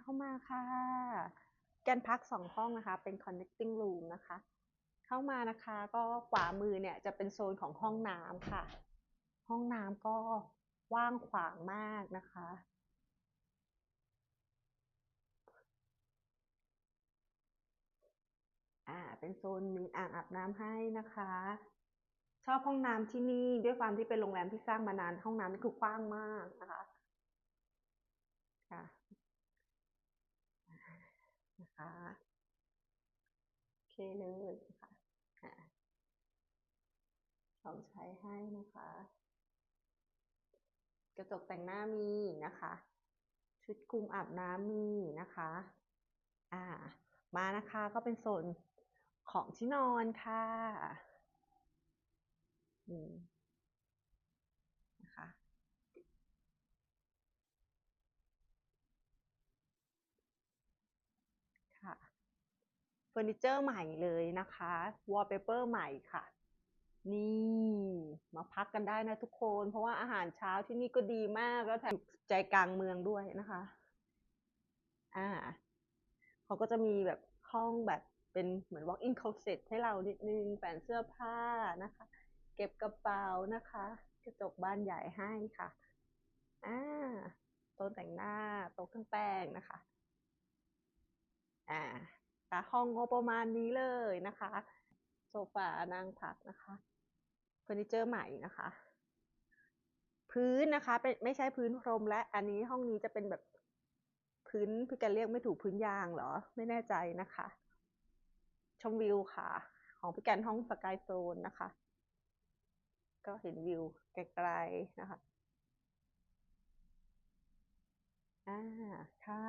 เข้ามาค่ะ แกนพักสองห้องนะคะ เป็น connecting room นะคะ เข้ามานะคะ ก็ขวามือเนี่ยจะเป็นโซนของห้องน้ำค่ะ ห้องน้ำก็ว่างขวางมากนะคะ อ่า เป็นโซนมีอ่างอาบน้ำให้นะคะ ชอบห้องน้ำที่นี่ด้วยความที่เป็นโรงแรมที่สร้างมานานห้องน้ำนี่คือกว้างมากนะคะค่ะ นะคะโอเคเลยนะคะอ่าของใช้ให้นะคะ กระจกแต่งหน้ามีนะคะ ชุดคลุมอาบน้ำมีนะคะ อ่า มานะคะก็เป็นโซนของที่นอนค่ะ นี่นะคะ ค่ะเฟอร์นิเจอร์ใหม่เลยนะคะวอลเปเปอร์ใหม่ค่ะ นี่มาพักกันได้นะทุกคน เพราะว่าอาหารเช้าที่นี่ก็ดีมากแล้วแถมใจกลางเมืองด้วยนะคะ อ่าเขาก็จะมีแบบห้องแบบเป็นเหมือน walk in closet ให้เรานิดนึงแฝนเสื้อผ้านะคะ เก็บกระเป๋านะคะ กระจกบานใหญ่ให้ค่ะอ่าโต๊ะแต่งหน้าโต๊ะเครื่องแป้งนะคะ อ่าห้องก็ประมาณนี้เลยนะคะ โซฟานั่งพักนะคะเฟอร์นิเจอร์ใหม่นะคะ พื้นนะคะเป็นไม่ใช่พื้นพรมและอันนี้ห้องนี้จะเป็นแบบพื้นพี่กันเรียกไม่ถูกพื้นยางเหรอ ไม่แน่ใจนะคะ ชมวิวค่ะ ของพี่กันห้องสกายโซนนะคะ ก็เห็นวิวไกลๆนะคะอ่าค่ะ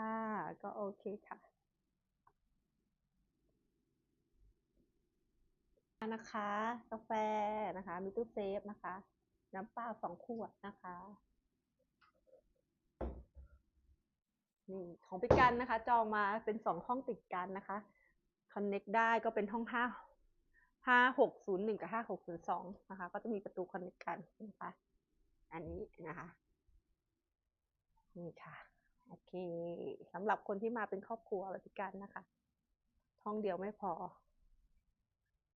ก็โอเคค่ะ นะคะ กาแฟนะคะ มีตู้เซฟนะคะ น้ำเปล่าสองขวดนะคะ นี่ของพี่กันนะคะ จองมาเป็นสองห้องติดกันนะคะ connect ได้ก็เป็นห้องห้าห้าหกศูนย์หนึ่งกับห้าหกศูนย์สองนะคะ ก็จะมีประตู connect กันนะคะ อันนี้นะคะ นี่ค่ะ โอเคสำหรับคนที่มาเป็นครอบครัวแบบพี่กันนะคะ ห้องเดียวไม่พอ